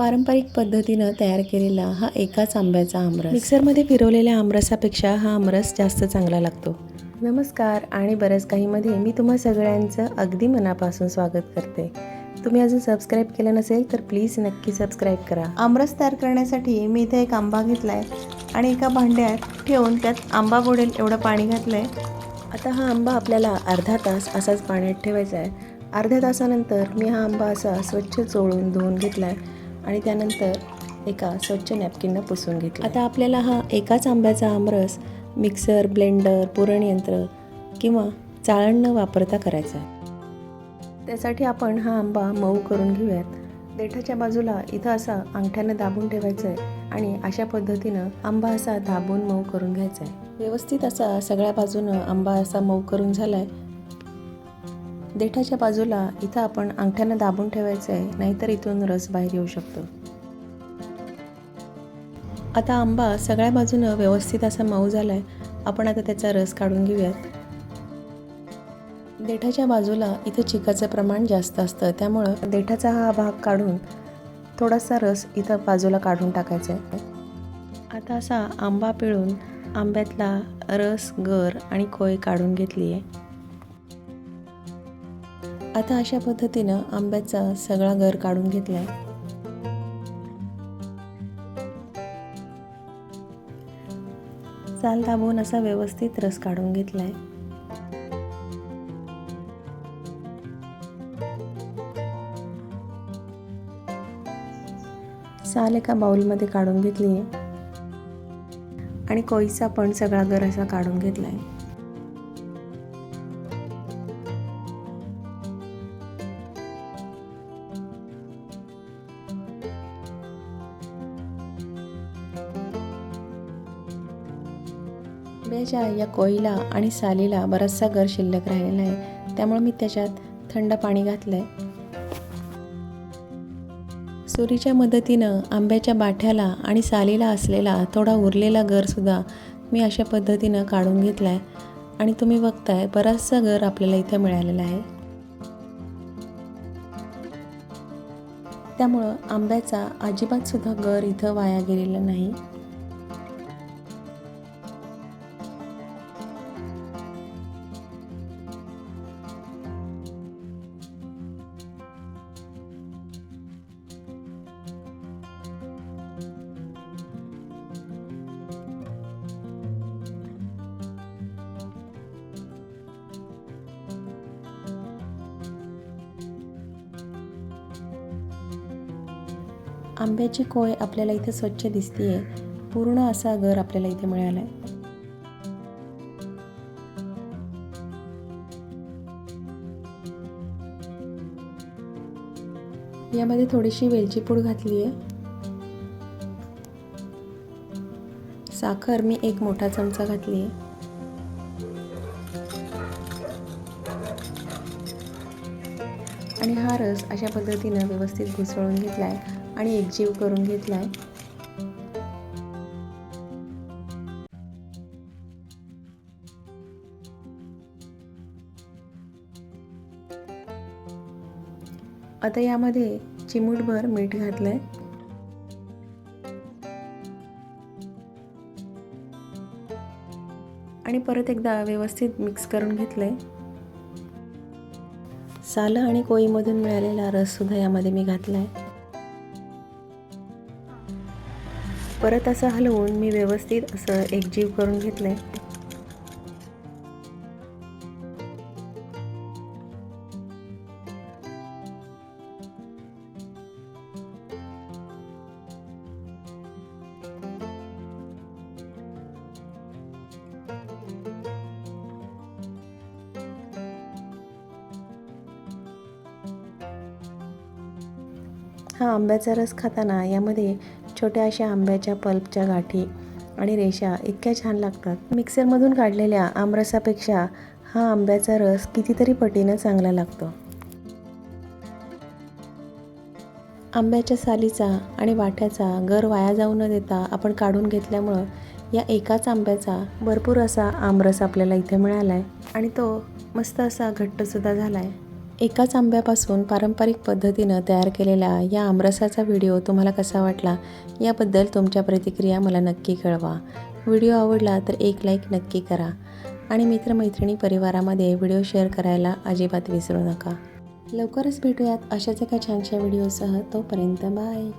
पारंपरिक पद्धतीनं तयार केलेला हा एकाच आंब्याचा आमरस. मिक्सरमध्ये फिरवलेल्या आमरसापेक्षा हा आमरस जास्त चांगला लागतो. नमस्कार आणि बऱ्याच काहीमध्ये मी तुम्हा सगळ्यांचं अगदी मनापासून स्वागत करते. तुम्ही अजून सबस्क्राईब केलं नसेल तर प्लीज नक्की सबस्क्राईब करा. आमरस तयार करण्यासाठी मी इथे एक आंबा घेतला आहे आणि एका भांड्यात ठेवून त्यात आंबा बुडेल एवढं पाणी घातलं आहे आता हा आंबा आपल्याला अर्धा तास असाच पाण्यात ठेवायचा आहे. अर्ध्या तासानंतर मी हा आंबा असा स्वच्छ चोळून धुवून घेतला आहे आणि त्यानंतर एका स्वच्छ नॅपकिननं पुसून घेतलं. आता आपल्याला हा एकाच आंब्याचा आमरस मिक्सर ब्लेंडर पुरणयंत्र किंवा चाळण न वापरता करायचा आहे. त्यासाठी आपण हा आंबा मऊ करून घेऊयात. देठाच्या बाजूला इथं असा अंगठ्यानं दाबून ठेवायचं आहे आणि अशा पद्धतीनं आंबा असा दाबून मऊ करून घ्यायचा आहे व्यवस्थित असा सगळ्या बाजूनं आंबा असा मऊ करून झाला आहे देठाच्या बाजूला इथं आपण अंगठ्यानं दाबून ठेवायचं आहे नाहीतर इथून रस बाहेर येऊ शकतो. आता आंबा सगळ्या बाजूनं व्यवस्थित असा मऊ झाला आहे आपण आता त्याचा रस काढून घेऊयात. देठाच्या बाजूला इथं चिकाचं प्रमाण जास्त असतं त्यामुळं देठाचा हा भाग काढून थोडासा रस इथं बाजूला काढून टाकायचा आहे. आता असा आंबा पिळून आंब्यातला रस गर आणि कोय काढून घेतली आहे आता अशा पद्धतीनं आंब्याचा सगळा गर काढून घेतला आहे चाल दाबून असा व्यवस्थित रस काढून घेतला आहे साल एका बाउलमध्ये काढून घेतली आहे आणि कोईचा पण सगळा गर असा काढून घेतला आहे आंब्याच्या या कोयला आणि सालीला बराचसा गर शिल्लक राहिलेला आहे. त्यामुळे मी त्याच्यात थंड पाणी घातलं आहे सुरीच्या मदतीनं आंब्याच्या बाठ्याला आणि सालीला असलेला थोडा उरलेला गरसुद्धा मी अशा पद्धतीनं काढून घेतला आहे आणि तुम्ही बघताय बराचसा गर आपल्याला इथं मिळालेला आहे. त्यामुळं आंब्याचा अजिबातसुद्धा घर गर इथं वाया गेलेला नाही. आंब्याची कोय आपल्याला इथे स्वच्छ दिसतीये. पूर्ण असा घर आपल्याला इथे मिळाला आहे यामध्ये थोडीशी वेलची पूड घातली आहे साखर मी एक मोठा चमचा घातली आहे आणि हा रस अशा पद्धतीनं व्यवस्थित घुसळून घेतला आहे आणि एकजीव करून घेतला आहे आता यामध्ये चिमूटभर मीठ घातलंय. आणि परत एकदा व्यवस्थित मिक्स करून घेतलंय. सालं आणि कोळीमधून मिळालेला रससुद्धा यामध्ये मी घातला आहे परत असं हलवून मी व्यवस्थित असं एकजीव करून घेतलं आहे हा आंब्याचा रस खाताना यामध्ये छोट्या अशा आंब्याच्या पल्पच्या गाठी आणि रेषा इतक्या छान लागतात. मिक्सरमधून काढलेल्या आमरसापेक्षा हा आंब्याचा रस कितीतरी पटीनं चांगला लागतो. आंब्याच्या सालीचा आणि वाट्याचा गर वाया जाऊ न देता आपण काढून घेतल्यामुळं या एकाच आंब्याचा भरपूर असा आमरस आपल्याला इथे मिळाला आहे आणि तो मस्त असा घट्टसुद्धा झाला आहे एकाच आंब्यापासून पारंपरिक पद्धतीनं तयार केलेला या आमरसाचा व्हिडिओ तुम्हाला कसा वाटला याबद्दल तुमच्या प्रतिक्रिया मला नक्की कळवा. व्हिडिओ आवडला तर एक लाईक नक्की करा आणि मित्रमैत्रिणी परिवारामध्ये व्हिडिओ शेअर करायला अजिबात विसरू नका. लवकरच भेटूयात अशाच एका छानशा व्हिडिओसह. तोपर्यंत बाय.